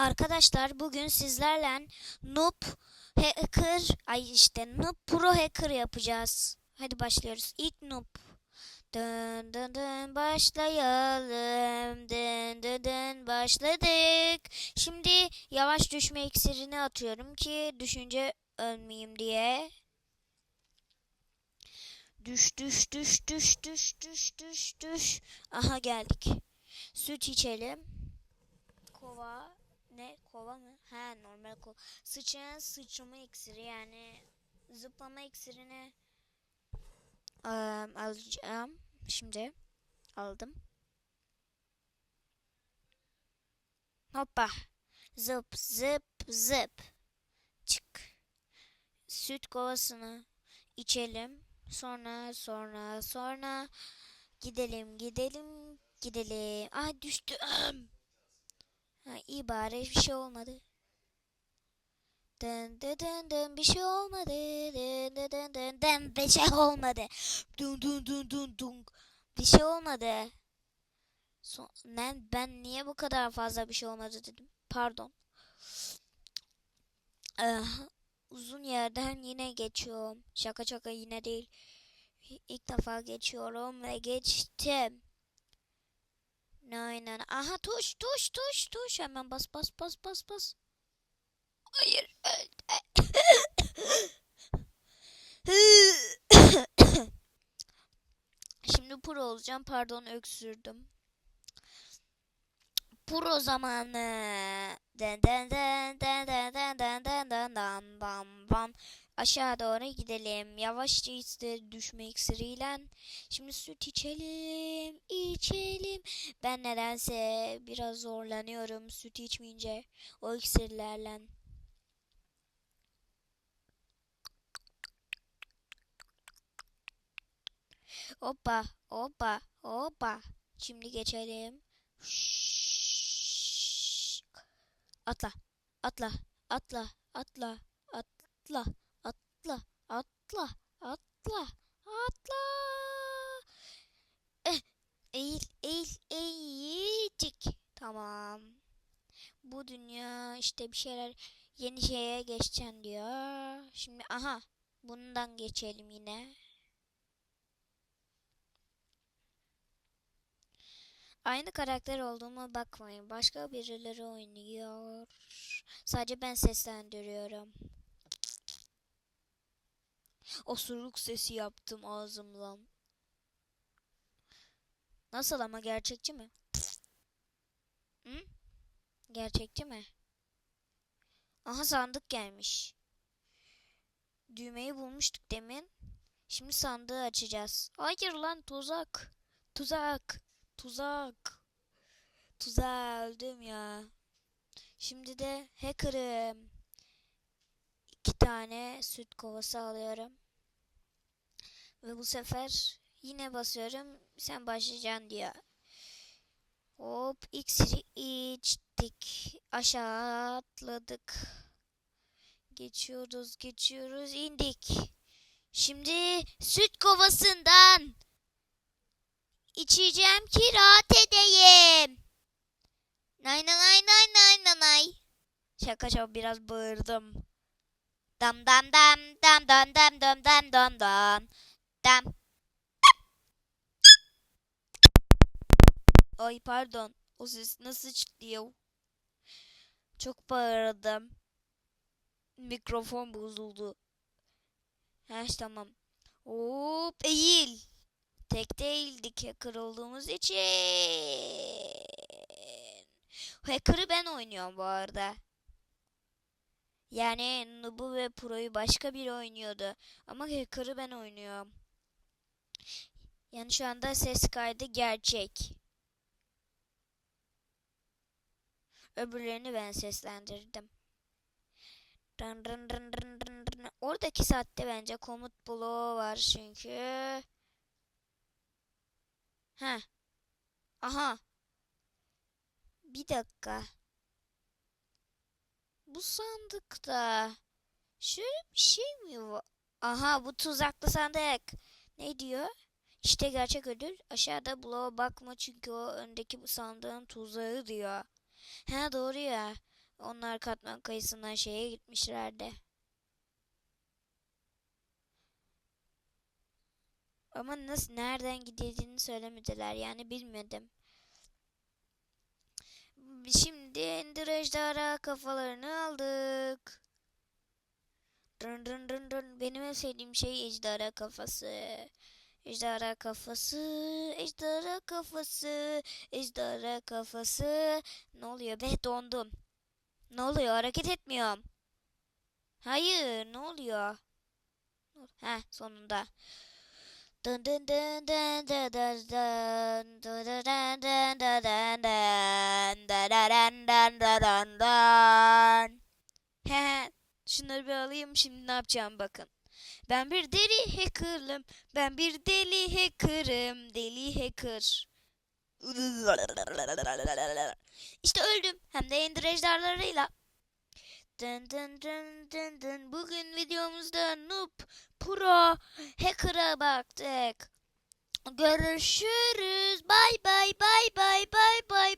Arkadaşlar bugün sizlerle Noob Hacker ay işte Noob Pro Hacker yapacağız. Hadi başlıyoruz. İlk Noob. Dın dın dın başlayalım. Dın dın dın başladık. Şimdi yavaş düşme iksirini atıyorum ki düşünce ölmeyeyim diye. Düş düş düş düş düş düş düş düş. Aha geldik. Süt içelim. Kova ne kova mı? Ha normal kova. Sıçrayan sıçrama iksiri yani zıplama iksirini em, alacağım. Şimdi aldım. Hoppa. Zıp zıp zıp. Çık. Süt kovasını içelim. Sonra sonra sonra gidelim gidelim gidelim. Ay düştüm. Ha, iyi bari bir şey olmadı. Dın dın dın dın bir şey olmadı. Dın dın dın dın dın bir şey olmadı. Dun dun dun dun dun bir şey olmadı. Son, ben, ben niye bu kadar fazla bir şey olmadı dedim. Pardon. Ah, uzun yerden yine geçiyorum. Şaka şaka yine değil. İlk defa geçiyorum ve geçtim. Aynen. Aha tuş tuş tuş tuş. Hemen bas bas bas bas bas. Hayır. Şimdi pro olacağım. Pardon öksürdüm. Pro zamanı. Den den den Aşağı doğru gidelim. Yavaşça işte düşme iksiriyle. Şimdi süt içelim. içelim. Ben nedense biraz zorlanıyorum süt içmeyince o iksirlerle. Hoppa, hoppa, hoppa. Şimdi geçelim. Atla, atla, atla, atla, atla, atla, atla, atla, atla. Eh, eğil, eğil, eğilcik. Tamam. Bu dünya işte bir şeyler yeni şeye geçeceksin diyor. Şimdi aha bundan geçelim yine. Aynı karakter olduğuma bakmayın. Başka birileri oynuyor. Sadece ben seslendiriyorum. Osuruk sesi yaptım ağzımla. Nasıl ama gerçekçi mi? Hı? Gerçekçi mi? Aha sandık gelmiş. Düğmeyi bulmuştuk demin. Şimdi sandığı açacağız. Hayır lan tuzak. Tuzak. Tuzak. Tuzağa öldüm ya. Şimdi de hacker'ım. İki tane süt kovası alıyorum. Ve bu sefer yine basıyorum. Sen başlayacaksın diyor. Hop iksiri içtik. Aşağı atladık. Geçiyoruz geçiyoruz indik. Şimdi süt kovasından içeceğim ki rahat edeyim. Nay nay nay nay nay nay. Şaka şaka biraz bağırdım. Dam dam dam dam dam dam dam dam dam dam dam. Ay pardon. O ses nasıl çıktı? Çok bağırdım. Mikrofon bozuldu. Ha tamam. Hop eğil. Tek değildik olduğumuz için. Hacker'ı ben oynuyorum bu arada. Yani Nub'u ve Pro'yu başka biri oynuyordu. Ama Hacker'ı ben oynuyorum. Yani şu anda ses kaydı gerçek. Öbürlerini ben seslendirdim. Dın dın dın dın dın dın. Oradaki saatte bence komut bloğu var çünkü. Ha. Aha. Bir dakika. Bu sandıkta şöyle bir şey mi var? Aha bu tuzaklı sandık. Ne diyor? İşte gerçek ödül. Aşağıda bloğa bakma çünkü o öndeki bu sandığın tuzağı diyor. Ha doğru ya. Onlar katman kayısından şeye gitmişlerdi. Ama nasıl nereden gidildiğini söylemediler yani bilmedim. Şimdi Ender Ejderha kafalarını aldık. Dın dın dın dın. Benim en sevdiğim şey ejderha kafası. Ejderha kafası, ejderha kafası, ejderha kafası. Ne oluyor be dondum. Ne oluyor hareket etmiyorum. Hayır ne oluyor? Ha sonunda. Dın dın dın dın dın dın dın dın dın dın dın dın dın dın dın dın dın. He, şunları bir alayım şimdi ne yapacağım bakın. Ben bir deli hacker'ım. Ben bir deli hacker'ım. Deli hacker. İşte öldüm. Hem de ender ejderhalarıyla. Dın dın dın dın dın. Bugün videomuzda Noob Pro Hacker'a baktık. Görüşürüz. Bay bay bay